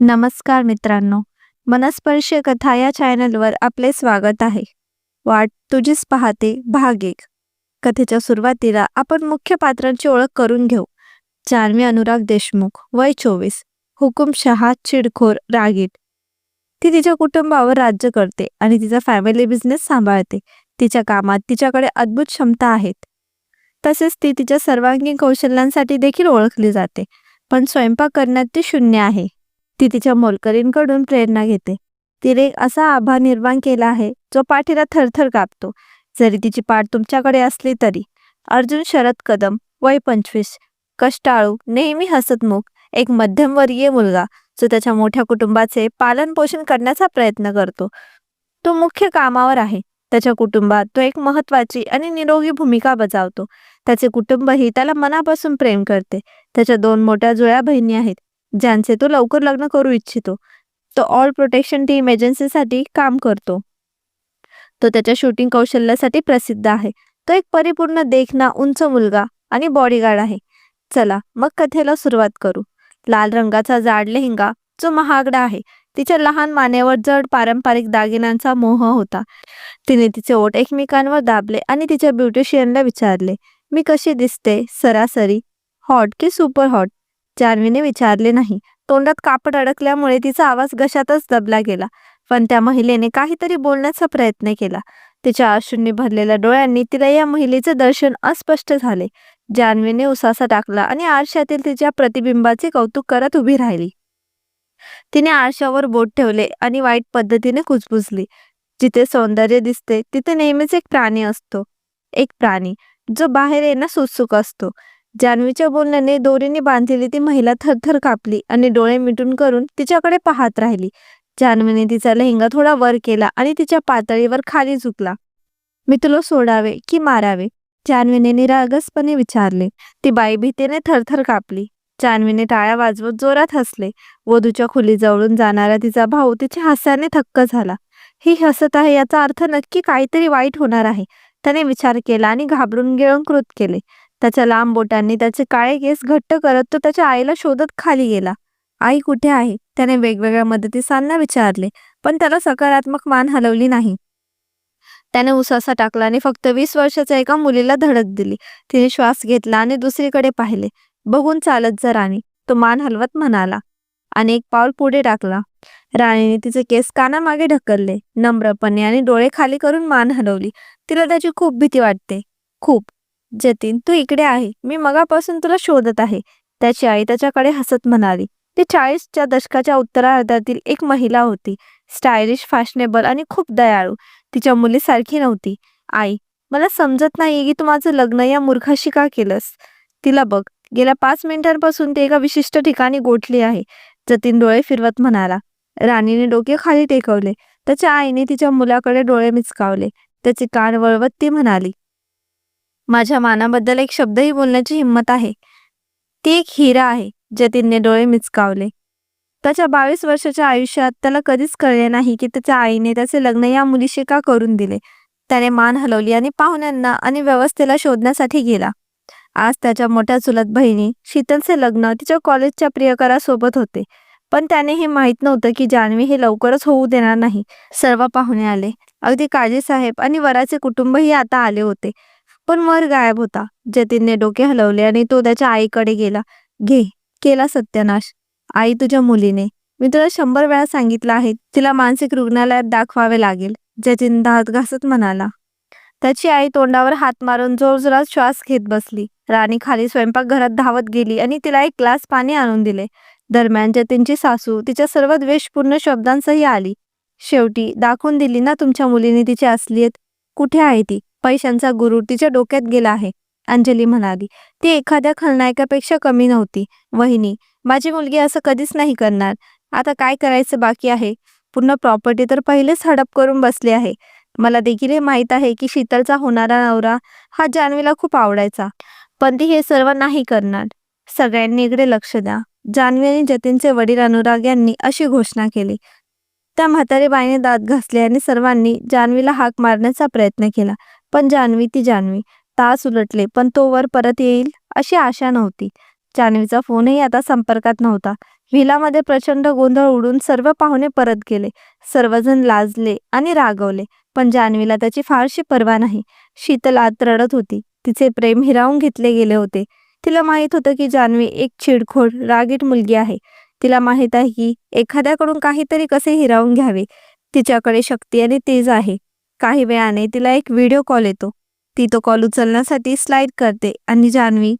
नमस्कार मित्रांनो मनस्पर्शी कथा या चॅनलवर आपले स्वागत आहे. वाट तुझीच पाहते भाग एक. कथेच्या सुरुवातीला आपण मुख्य पात्रांची ओळख करून घेऊ. जान्हवी अनुराग देशमुख वय चोवीस हुकुमशहा चिडखोर रागीट. ती तिच्या कुटुंबावर राज्य करते आणि तिचा फॅमिली बिझनेस सांभाळते. तिच्या कामात तिच्याकडे अद्भुत क्षमता आहेत. तसेच ती तिच्या सर्वांगीण कौशल्यांसाठी देखील ओळखली जाते. पण स्वयंपाक करण्यात ती शून्य आहे. ती तिच्या मोलकरींकडून प्रेरणा घेते. तिने एक असा आभार निर्माण केला आहे जो पाठीला थरथर कापतो. जरी तिची पाठ तुमच्याकडे असली तरी. अर्जुन शरद कदम वय पंचवीस. कष्टाळू नेहमी हसतमुख एक मध्यमवर्गीय मुलगा जो त्याच्या मोठ्या कुटुंबाचे पालन पोषण करण्याचा प्रयत्न करतो. तो मुख्य कामावर आहे. त्याच्या कुटुंबात तो एक महत्वाची आणि निरोगी भूमिका बजावतो. त्याचे कुटुंबही त्याला मनापासून प्रेम करते. त्याच्या दोन मोठ्या जुळ्या बहिणी आहेत. ज्यांचे तो लवकर लग्न करू इच्छितो. तो ऑल प्रोटेक्शन टीम एजन्सीसाठी काम करतो. तो त्याच्या शूटिंग कौशल्यासाठी प्रसिद्ध आहे. तो एक परिपूर्ण देखना उंच मुलगा आणि बॉडीगार्ड आहे. चला मग कथेला सुरुवात करू. लाल रंगाचा जाड लेहंगा जो महागडा आहे. तिच्या लहान मानेवर जड पारंपरिक दागिन्यांचा मोह होता. तिने तिचे ओठ एकमेकांवर दाबले आणि तिच्या ब्युटिशियनला विचारले मी कशी दिसते? सरासरी हॉट की सुपर हॉट जान्हवीने विचारले नाही. तोंडात कापड अडकल्यामुळे तिचा आवाज घशातच दबला गेला पण त्या महिलेने काहीतरी बोलण्याचा प्रयत्न केला. तिच्या आशूंनी भरलेल्या डोळ्यांनी तिला या महिलेचे दर्शन अस्पष्ट झाले. जान्हवीने उसासा टाकला आणि आरशातील तिच्या प्रतिबिंबाचे कौतुक करत उभी राहिली. तिने आरशावर बोट ठेवले आणि वाईट पद्धतीने कुजबुजली. जिथे सौंदर्य दिसते तिथे नेहमीच एक प्राणी असतो. एक प्राणी जो बाहेर येणं उत्सुक असतो. जान्हवीच्या बोलण्याने दोरीने बांधलेली ती महिला थरथर कापली आणि डोळे मिटून करून तिच्याकडे पाहत राहिली. जान्हवीने तिचा लेहंगा थोडा वर केला आणि तिच्या पातळीवर खाली झुकला. मी तुला सोडावे की मारावे? जान्हवीने निरागसपणे विचारले. ती बाई भीतीने थरथर कापली. जान्हवीने टाळ्या वाजवत जोरात हसले. वधूच्या खुली जवळून जाणारा तिचा भाऊ तिच्या हास्याने थक्क झाला. ही हसत आहे याचा अर्थ नक्की काहीतरी वाईट होणार आहे. त्याने विचार केला आणि घाबरून गिळंकृत केले. त्याच्या लांब बोटांनी त्याचे काळे केस घट्ट करत तो त्याच्या आईला शोधत खाली गेला. आई कुठे आहे? त्याने वेगवेगळ्या मदतीसांना विचारले पण त्याला सकारात्मक मान हलवली नाही. त्याने उसासा टाकला आणि फक्त वीस वर्षाच्या एका मुलीला धडक दिली. तिने श्वास घेतला आणि दुसरीकडे पाहिले. बघून चालत जा राणी तो मान हलवत म्हणाला. आणि एक पाऊल पुढे टाकला. राणीने तिचे केस कानामागे ढकलले नम्रपणे आणि डोळे खाली करून मान हलवली. तिला त्याची खूप भीती वाटते. खूप. जतीन तू इकडे आहे. मी मगापासून तुला शोधत आहे. त्याची आई त्याच्याकडे हसत म्हणाली. ती चाळीसच्या दशकाच्या उत्तरार्धातील एक महिला होती. स्टायलिश फॅशनेबल आणि खूप दयाळू. तिच्या मुलीसारखी नव्हती. आई मला समजत नाही की तू माझं लग्न या मूर्खाशी का केलंस? तिला बघ. गेल्या पाच मिनिटांपासून ते एका विशिष्ट ठिकाणी गोठली आहे. जतीन डोळे फिरवत म्हणाला. राणीने डोके खाली टेकवले. त्याच्या आईने तिच्या मुलाकडे डोळे मिचकावले. त्याचे कान वळवत ती म्हणाली माझ्या मानाबद्दल एक शब्दही बोलण्याची हिंमत आहे. ती एक हिरा आहे जतीनने डोळे मिचकावले त्याच्या बावीस वर्षाच्या आयुष्यात त्याला कधीच कळले नाही की त्याच्या आईने त्याचे लग्न या मुलीशी का करून दिले. त्याने मान हलवली आणि पाहुण्यांना आणि व्यवस्थेला शोधण्यासाठी गेला. आज त्याच्या मोठ्या चुलत बहिणी शीतलचे लग्न तिच्या कॉलेजच्या प्रियकरासोबत होते. पण त्याने हे माहीत नव्हतं की जान्हवी हे लवकरच होऊ देणार नाही. सर्व पाहुणे आले. अगदी काजी साहेब आणि वराचे कुटुंबही आता आले होते. पण वर गायब होता. जतीनने डोके हलवले आणि तो त्याच्या आईकडे गेला. घे केला सत्यानाश. आई तुझ्या मुलीने. मी तुला शंभर वेळा सांगितलं आहे तिला मानसिक रुग्णालयात दाखवावे लागेल जतीन दात घासत म्हणाला. त्याची आई तोंडावर हात मारून जोरजोरात श्वास घेत बसली. राणी खाली स्वयंपाकघरात धावत गेली आणि तिला एक ग्लास पाणी आणून दिले. दरम्यान जतीनची सासू तिच्या सर्व द्वेषपूर्ण शब्दांसही आली. शेवटी दाखवून दिली ना तुमच्या मुलीने तिची असलीयत? कुठे आहे ती? पैशांचा गुरु तिच्या डोक्यात गेला आहे. अंजली म्हणाली ती एखाद्या खलनायकापेक्षा कमी नव्हती. वहिनी माझी मुलगी असं कधीच नाही करणार. आता काय करायचं बाकी आहे? पूर्ण प्रॉपर्टी तर पहिलेच हडप करून बसली आहे. मला देखील हे माहीत आहे की शीतलचा होणारा नवरा हा जान्हवीला खूप आवडायचा. पण ती हे सर्व नाही करणार. सगळ्यांनी इकडे लक्ष द्या. जान्हवी आणि जतीनचे वडील अनुराग यांनी अशी घोषणा केली. त्या म्हातारी बाईने दात घासले आणि सर्वांनी जान्हवीला हाक मारण्याचा प्रयत्न केला. पण जान्हवी ती जान्हवी. तास उलटले पण तो वर परत येईल अशी आशा नव्हती. जान्हवीचा फोनही आता संपर्कात नव्हता. व्हिलामध्ये प्रचंड गोंधळ उडून सर्व पाहुणे परत गेले. सर्वजण लाजले आणि रागवले पण जान्हवीला त्याची फारशी पर्वा नाही. शीतल आत रडत होती. तिचे प्रेम हिरावून घेतले गेले होते. तिला माहीत होतं की जान्हवी एक चिडखोड रागीट मुलगी आहे. तिला माहीत आहे की एखाद्याकडून काहीतरी कसे हिरावून घ्यावे. तिच्याकडे शक्ती आणि तेज आहे. काही वेळाने तिला एक व्हिडिओ कॉल येतो. ती तो कॉल उचलण्यासाठी स्लाईड करते आणि जान्हवी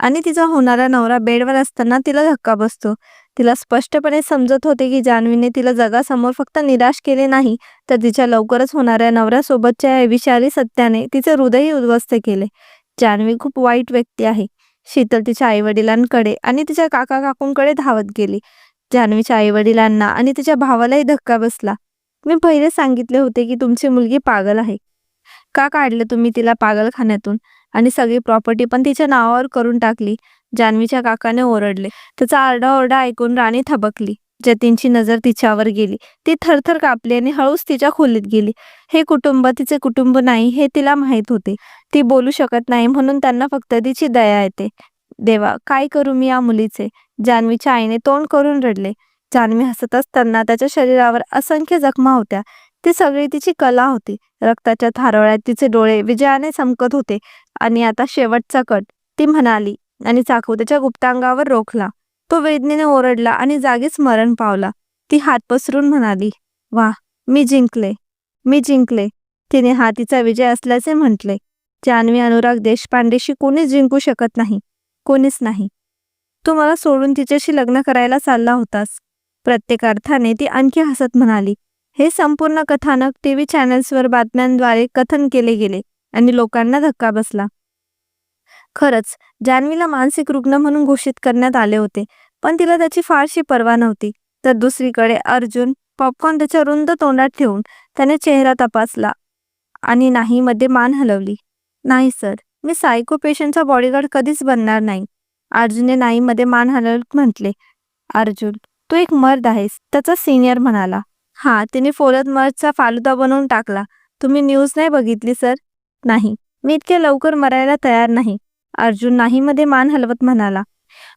आणि तिचा होणारा नवरा बेडवर असताना तिला धक्का बसतो. तिला स्पष्टपणे समजत होते की जान्हवीने तिला जगासमोर फक्त निराश केले नाही तर तिच्या लवकरच होणाऱ्या नवऱ्यासोबतच्या या विषारी सत्याने तिचे हृदयही उद्ध्वस्त केले. जान्हवी खूप वाईट व्यक्ती आहे. शीतल तिच्या आईवडिलांकडे आणि तिच्या काका काकूंकडे धावत गेली. जान्हवीच्या आईवडिलांना आणि तिच्या भावालाही धक्का बसला. मी पहिले सांगितले होते की तुमची मुलगी पागल आहे. का काढलं तुम्ही तिला पागलखान्यातून? आणि सगळी प्रॉपर्टी पण तिच्या नावावर करून टाकली. जान्हवीच्या काकाने ओरडले. त्याचा आरडाओरडा ऐकून राणी थबकली. जतीनची नजर तिच्यावर गेली. ती थरथर कापली आणि हळूच तिच्या खोलीत गेली. हे कुटुंब तिचे कुटुंब नाही हे तिला माहीत होते. ती बोलू शकत नाही म्हणून त्यांना फक्त तिची दया येते. देवा काय करू मी या मुलीचे? जान्हवीच्या आईने तोंड करून रडले. जान्हवी हसत असताना त्याच्या शरीरावर असंख्य जखमा होत्या. ती सगळी तिची कला होती. रक्ताच्या थारोळ्यात तिचे डोळे विजयाने चमकत होते आणि आता शेवटचा कट. ती म्हणाली आणि चाकू त्याच्या गुप्तांगावर रोखला. तो वेदनेने ओरडला आणि जागीच मरण पावला. ती हात पसरून म्हणाली वा मी जिंकले. मी जिंकले. तिने हा तिचा विजय असल्याचे म्हटले. जान्हवी अनुराग देशपांडेशी कोणीच जिंकू शकत नाही. कोणीच नाही. तू मला सोडून तिच्याशी लग्न करायला चालला होतास. प्रत्येक अर्थाने ती आणखी हसत म्हणाली. हे संपूर्ण कथानक टीव्ही चॅनल्सवर बातम्यांद्वारे कथन केले गेले आणि लोकांना धक्का बसला. खरंच जान्हवीला मानसिक रुग्ण म्हणून घोषित करण्यात आले होते पण तिला त्याची फारशी पर्वा नव्हती. तर दुसरीकडे अर्जुन पॉपकॉर्न त्याच्या रुंद तोंडात ठेवून त्याने चेहरा तपासला आणि नाही मध्ये मान हलवली. नाही सर. मी सायको पेशंटचा बॉडीगार्ड कधीच बनणार नाही. अर्जुनने नाही मध्ये मान हलवत म्हटले. अर्जुन तू एक मर्द आहेस त्याचा सिनियर म्हणाला. हा तिने फोलत मर्दचा फालुदा बनवून टाकला. तुम्ही न्यूज नाही बघितली सर? नाही. मी इतक्या लवकर मरायला तयार नाही. अर्जुन नाही मध्ये मान हलवत म्हणाला.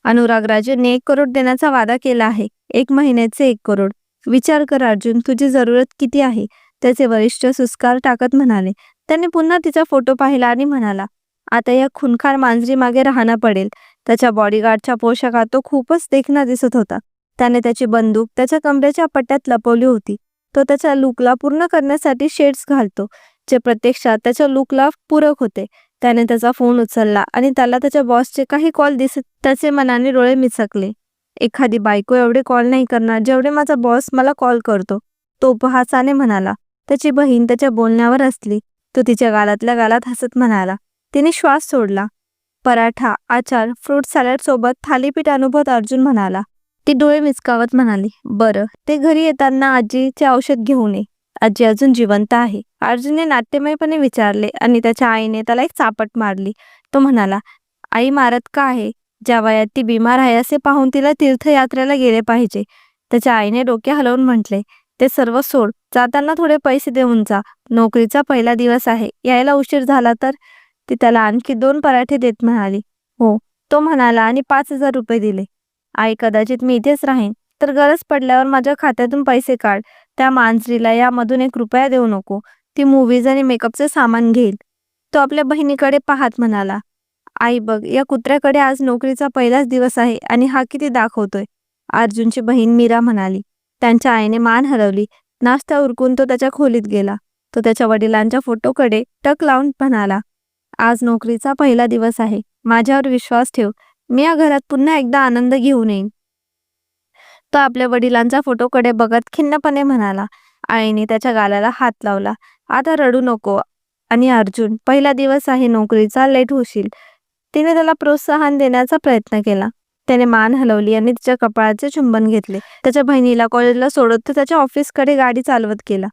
अनुराग राजेंनी एक करोड देण्याचा वादा केला आहे. एक महिन्याचे एक करोड. विचार कर अर्जुन. तुझी जरूरत किती आहे? त्याचे वरिष्ठ सुस्कार टाकत म्हणाले. त्याने पुन्हा तिचा फोटो पाहिला आणि म्हणाला आता या खुनखार मांजरी मागे राहणं पडेल. त्याच्या बॉडीगार्डच्या पोशाखात तो खूपच देखणा दिसत होता. त्याने त्याची बंदूक त्याच्या कमरेच्या पट्ट्यात लपवली होती. तो त्याच्या लुकला पूर्ण करण्यासाठी शेड्स घालतो जे प्रत्यक्षात त्याच्या लुकला पूरक होते. त्याने त्याचा फोन उचलला आणि त्याला त्याच्या बॉसचे काही कॉल दिसत त्याचे मनाने डोळे मिचकले एखादी बायको एवढे कॉल नाही करणार जेवढे माझा बॉस मला कॉल करतो तो उपहासाने म्हणाला. त्याची बहीण त्याच्या बोलण्यावर असली तो तिच्या गालातल्या गालात हसत म्हणाला. तिने श्वास सोडला. पराठा आचार फ्रूट सॅलड सोबत थालीपीठ अनुभवत अर्जुन म्हणाला. ती डोळे मिचकावत म्हणाली बरं ते घरी येताना आजीचे औषध घेऊन ये. आजी अजून जिवंत आहे. अर्जुनने नाट्यमयपणे विचारले आणि त्याच्या आईने त्याला एक चापट मारली. तो म्हणाला आई मारत का आहे? ज्या वयात ती बिमार आहे असे पाहून तिला तीर्थयात्रेला गेले पाहिजे. त्याच्या आईने डोके हलवून म्हटले ते सर्व सोड. जाताना थोडे पैसे देऊन जा. नोकरीचा पहिला दिवस आहे. यायला उशीर झाला तर? ती त्याला आणखी दोन पराठे देत म्हणाली. हो. तो म्हणाला आणि पाच हजार रुपये दिले. आई कदाचित मी इथेच राहीन. तर गरज पडल्यावर माझ्या खात्यातून पैसे काढ. त्या मांजरीला यामधून एक रुपया देऊ नको. ती मूवीज आणि मेकअपचे सामान घेईल. तो आपल्या बहिणीकडे पाहत म्हणाला. आई बघ या कुत्र्याकडे आज नोकरीचा पहिलाच दिवस आहे आणि हा किती दाखवतोय. अर्जुनची बहीण मीरा म्हणाली. त्यांच्या आईने मान हरवली. नाश्ता उरकून तो त्याच्या खोलीत गेला. तो त्याच्या वडिलांच्या फोटोकडे टक लावून म्हणाला. आज नोकरीचा पहिला दिवस आहे. माझ्यावर विश्वास ठेव. मी या घरात पुन्हा एकदा आनंद घेऊन येईन. तो आपल्या वडिलांचा फोटोकडे बघत खिन्नपणे म्हणाला आईने त्याच्या गालाला हात लावला. आता रडू नको. आणि अर्जुन पहिला दिवस आहे नोकरीचा लेट होशील. तिने त्याला प्रोत्साहन देण्याचा प्रयत्न केला. त्याने मान हलवली आणि तिच्या कपाळाचे चुंबन घेतले. त्याच्या बहिणीला कॉलेजला सोडत तो त्याच्या ऑफिसकडे गाडी चालवत गेला.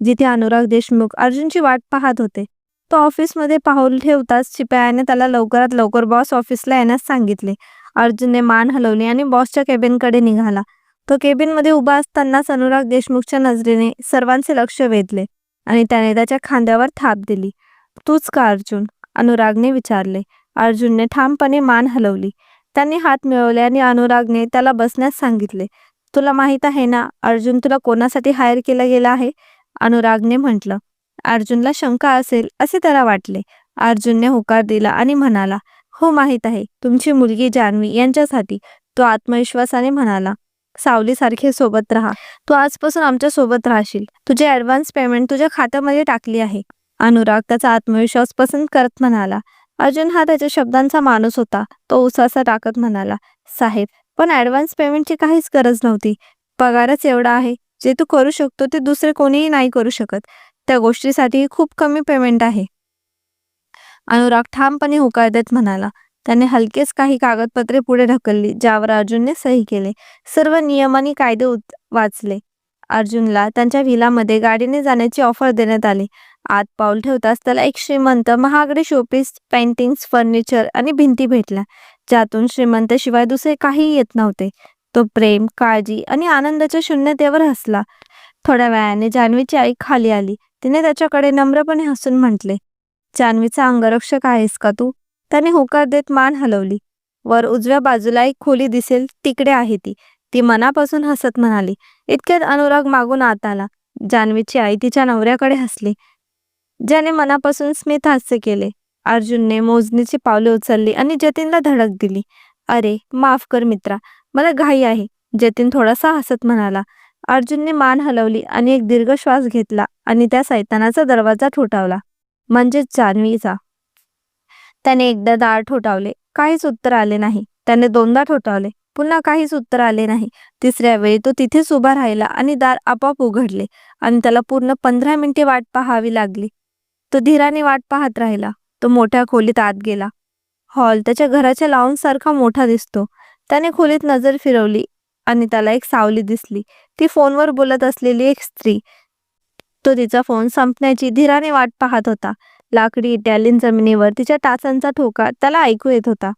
जिथे अनुराग देशमुख अर्जुनची वाट पाहत होते. तो ऑफिसमध्ये पाऊल ठेवताच शिपायाने त्याला लवकरात लवकर बॉस ऑफिसला येण्यास सांगितले. अर्जुनने मान हलवली आणि बॉसच्या केबिनकडे निघाला. तो केबिनमध्ये उभा असतानाच अनुराग देशमुखच्या नजरेने सर्वांचे लक्ष वेधले आणि त्याने त्याच्या खांद्यावर थाप दिली. तूच का अर्जुन? अनुरागने विचारले. अर्जुनने ठामपणे मान हलवली. त्यांनी हात मिळवले आणि अनुरागने त्याला बसण्यास सांगितले. तुला माहीत आहे ना अर्जुन तुला कोणासाठी हायर केला गेला आहे? अनुरागने म्हटलं. अर्जुनला शंका असेल असे त्याला वाटले. अर्जुनने होकार दिला आणि म्हणाला हो माहीत आहे तुमची मुलगी जान्हवी यांच्यासाठी. तो आत्मविश्वासाने म्हणाला सावलीसारखे सोबत राहा. तू आजपासून आमच्यासोबत राहशील. तुझे ऍडव्हान्स पेमेंट तुझ्या खात्यामध्ये टाकली आहे. अनुराग त्याचा आत्मविश्वास पसंत करत म्हणाला अर्जुन हा त्याच्या शब्दांचा माणूस होता. तो उसासा टाकत म्हणाला साहेब पण ऍडव्हान्स पेमेंटची काहीच गरज नव्हती. पगारच एवढा आहे. जे तू करू शकतो ते दुसरे कोणीही नाही करू शकत. त्या गोष्टीसाठी खूप कमी पेमेंट आहे. अनुराग ठामपणे होकार देत म्हणाला त्याने हलकेच काही कागदपत्रे पुढे ढकलली ज्यावर अर्जुनने सही केले. सर्व नियम आणि कायदे वाचले. अर्जुनला त्यांच्या व्हिलामध्ये गाडीने जाण्याची ऑफर देण्यात आली. आत पाऊल ठेवताच त्याला एक श्रीमंत महागडे शोपीस पेंटिंग्स फर्निचर आणि भिंती भेटल्या. ज्यातून श्रीमंतशिवाय दुसरे काही येत नव्हते. तो प्रेम काळजी आणि आनंदाच्या शून्यतेवर हसला. थोड्या वेळाने जान्हवीची आई खाली आली. तिने त्याच्याकडे नम्रपणे हसून म्हटले जान्हवीचा अंगरक्षक आहेस का तू? त्याने होकार देत मान हलवली. वर उजव्या बाजूला एक खोली दिसेल तिकडे आहे ती. ती मनापासून हसत म्हणाली. इतक्यात अनुराग मागून आत आला. जान्हवीची आई तिच्या नवऱ्याकडे हसली ज्याने मनापासून स्मित हास्य केले. अर्जुनने मोजणीची पावले उचलली आणि जतीनला धडक दिली. अरे माफ कर मित्रा मला घाई आहे जतीन थोडासा हसत म्हणाला. अर्जुनने मान हलवली आणि एक दीर्घ श्वास घेतला आणि त्या सैतानाचा दरवाजा ठोठावला. म्हणजेच जान्हवीचा. त्याने एकदा दार ठोठावले. काहीच उत्तर आले नाही. त्याने दोनदा ठोठावले. पुन्हा काहीच उत्तर आले नाही. तिसऱ्या वेळी तो तिथेच उभा राहिला आणि दार आपोआप उघडले आणि त्याला पूर्ण पंधरा मिनिटे वाट पाहावी लागली. तो धीराने वाट पाहत राहिला. तो मोठ्या खोलीत आत गेला. हॉल त्याच्या घराच्या लावून सारखा मोठा दिसतो. त्याने खोलीत नजर फिरवली. आणि त्याला एक सावली दिसली. ती फोनवर बोलत असलेली एक स्त्री. तो तिचा फोन संपण्याची धीराने वाट पाहत होता. लाकडी इटॅलियन जमिनीवर तिच्या टाचांचा ठोका त्याला ऐकू येत होता.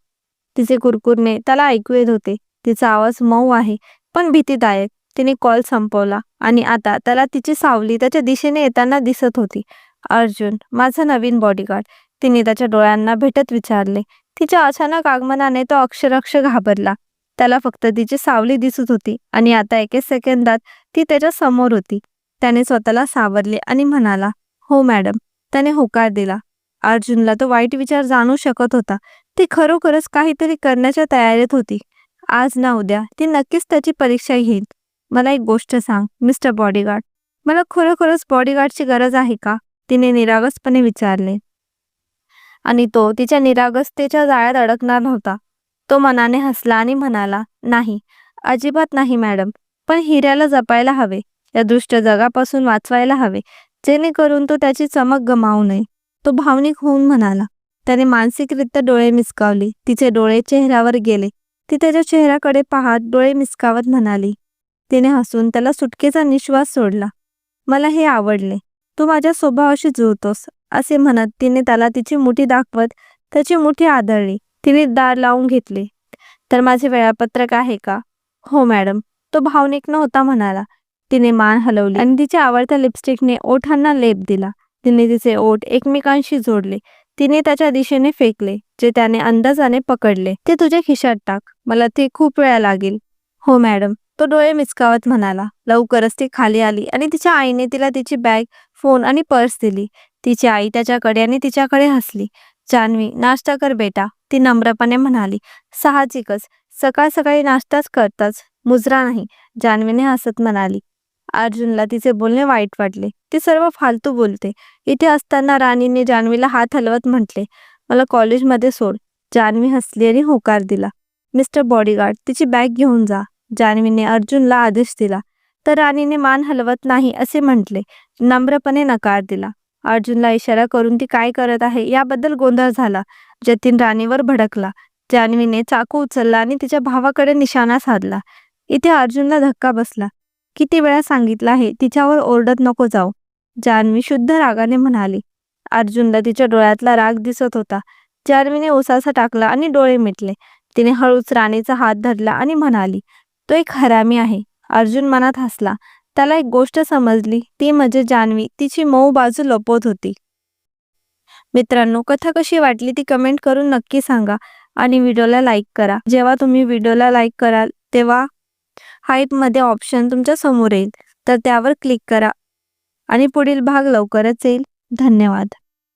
तिचे कुरकुरणे त्याला ऐकू येत होते. तिचा आवाज मऊ आहे पण भीतीदायक. तिने कॉल संपवला आणि आता त्याला तिची सावली त्याच्या दिशेने येताना दिसत होती. अर्जुन माझा नवीन बॉडीगार्ड तिने त्याच्या डोळ्यांना भेटत विचारले. तिच्या अचानक आगमनाने तो अक्षरक्ष घाबरला. त्याला फक्त तिची सावली दिसत होती आणि आता एके सेकंदात ती त्याच्यासमोर होती. त्याने स्वतःला सावरले आणि म्हणाला हो मॅडम. त्याने होकार दिला. अर्जुनला तो वाईट विचार जाणू शकत होता. ती खरोखरच काहीतरी करण्याच्या तयारीत होती. आज ना उद्या ती नक्कीच त्याची परीक्षा घेईल. मला एक गोष्ट सांग मिस्टर बॉडीगार्ड. मला खरोखरच बॉडीगार्डची गरज आहे का? तिने निरागसपणे विचारले. आणि तो तिच्या निरागसतेच्या जाळ्यात अडकणार नव्हता. तो मनाने हसला आणि म्हणाला नाही अजिबात नाही मॅडम. पण हिऱ्याला जपायला हवे. या दुष्ट जगापासून वाचवायला हवे. जेणेकरून तो त्याची चमक गमावू नये. तो भावनिक होऊन म्हणाला. त्याने मानसिकरित्या डोळे मिसकावले. तिचे डोळे चेहऱ्यावर गेले. ती त्याच्या चेहऱ्याकडे पाहत डोळे मिसकावत म्हणाली तिने हसून त्याला सुटकेचा निश्वास सोडला. मला हे आवडले. तू माझ्या स्वभावाशी जुळतोस असे म्हणत तिने त्याला तिची मुठी दाखवत त्याची मुठी आदळली. तिने दार लावून घेतले. तर माझे वेळापत्रक आहे का? हो मॅडम. तो भावनिक नव्हता म्हणाला. तिने मान हलवली आणि तिच्या आवडत्या लिपस्टिकने ओठांना लेप दिला. तिने तिचे ओठ एकमेकांशी जोडले. तिने त्याच्या दिशेने फेकले जे त्याने अंदाजाने पकडले. ते तुझ्या खिशात टाक. मला ते खूप वेळा लागेल. हो मॅडम. तो डोळे मिचकावत म्हणाला. लवकरच ती खाली आली आणि तिच्या आईने तिला तिची बॅग फोन आणि पर्स दिली. तिची आई त्याच्याकडे आणि तिच्याकडे हसली. जान्हवी. नाश्ता कर बेटा ती नम्रपणे म्हणाली. साहजिकच. सकाळ सकाळी नाश्ताच करताच मुजरा नाही जान्हवीने हसत म्हणाली. अर्जुनला तिचे बोलणे वाईट वाटले. ती सर्व फालतू बोलते. इथे असताना राणीने जान्हवीला हात हलवत म्हटले मला कॉलेजमध्ये सोड. जान्हवी हसली आणि होकार दिला. मिस्टर बॉडीगार्ड तिची बॅग घेऊन जा. जान्हवीने अर्जुनला आदेश दिला. तर राणीने मान हलवत नाही असे म्हटले. नम्रपणे नकार दिला. अर्जुनला इशारा करून ती काय करत आहे याबद्दल गोंधळ झाला. जतीन राणीवर भडकला. जान्हवीने चाकू उचलला आणि तिच्या भावाकडे निशाणा साधला. इथे अर्जुनला धक्का बसला. किती वेळा सांगितलं आहे तिच्यावर ओरडत नको जाऊ. जान्हवी शुद्ध रागाने म्हणाली. अर्जुनला तिच्या डोळ्यातला राग दिसत होता. जान्हवीने ओसासा टाकला आणि डोळे मिटले. तिने हळूच राणीचा हात धरला आणि म्हणाली तो एक हरामी आहे. अर्जुन मनात हसला. त्याला एक गोष्ट समजली. ती म्हणजे जान्हवी. तिची मऊ बाजू लपवत होती. मित्रांनो कथा कशी वाटली ती कमेंट करून नक्की सांगा आणि व्हिडिओला लाईक करा. जेव्हा तुम्ही व्हिडिओला लाईक कराल तेव्हा हाईपमध्ये ऑप्शन तुमच्यासमोर येईल. तर त्यावर क्लिक करा आणि पुढील भाग लवकरच येईल. धन्यवाद.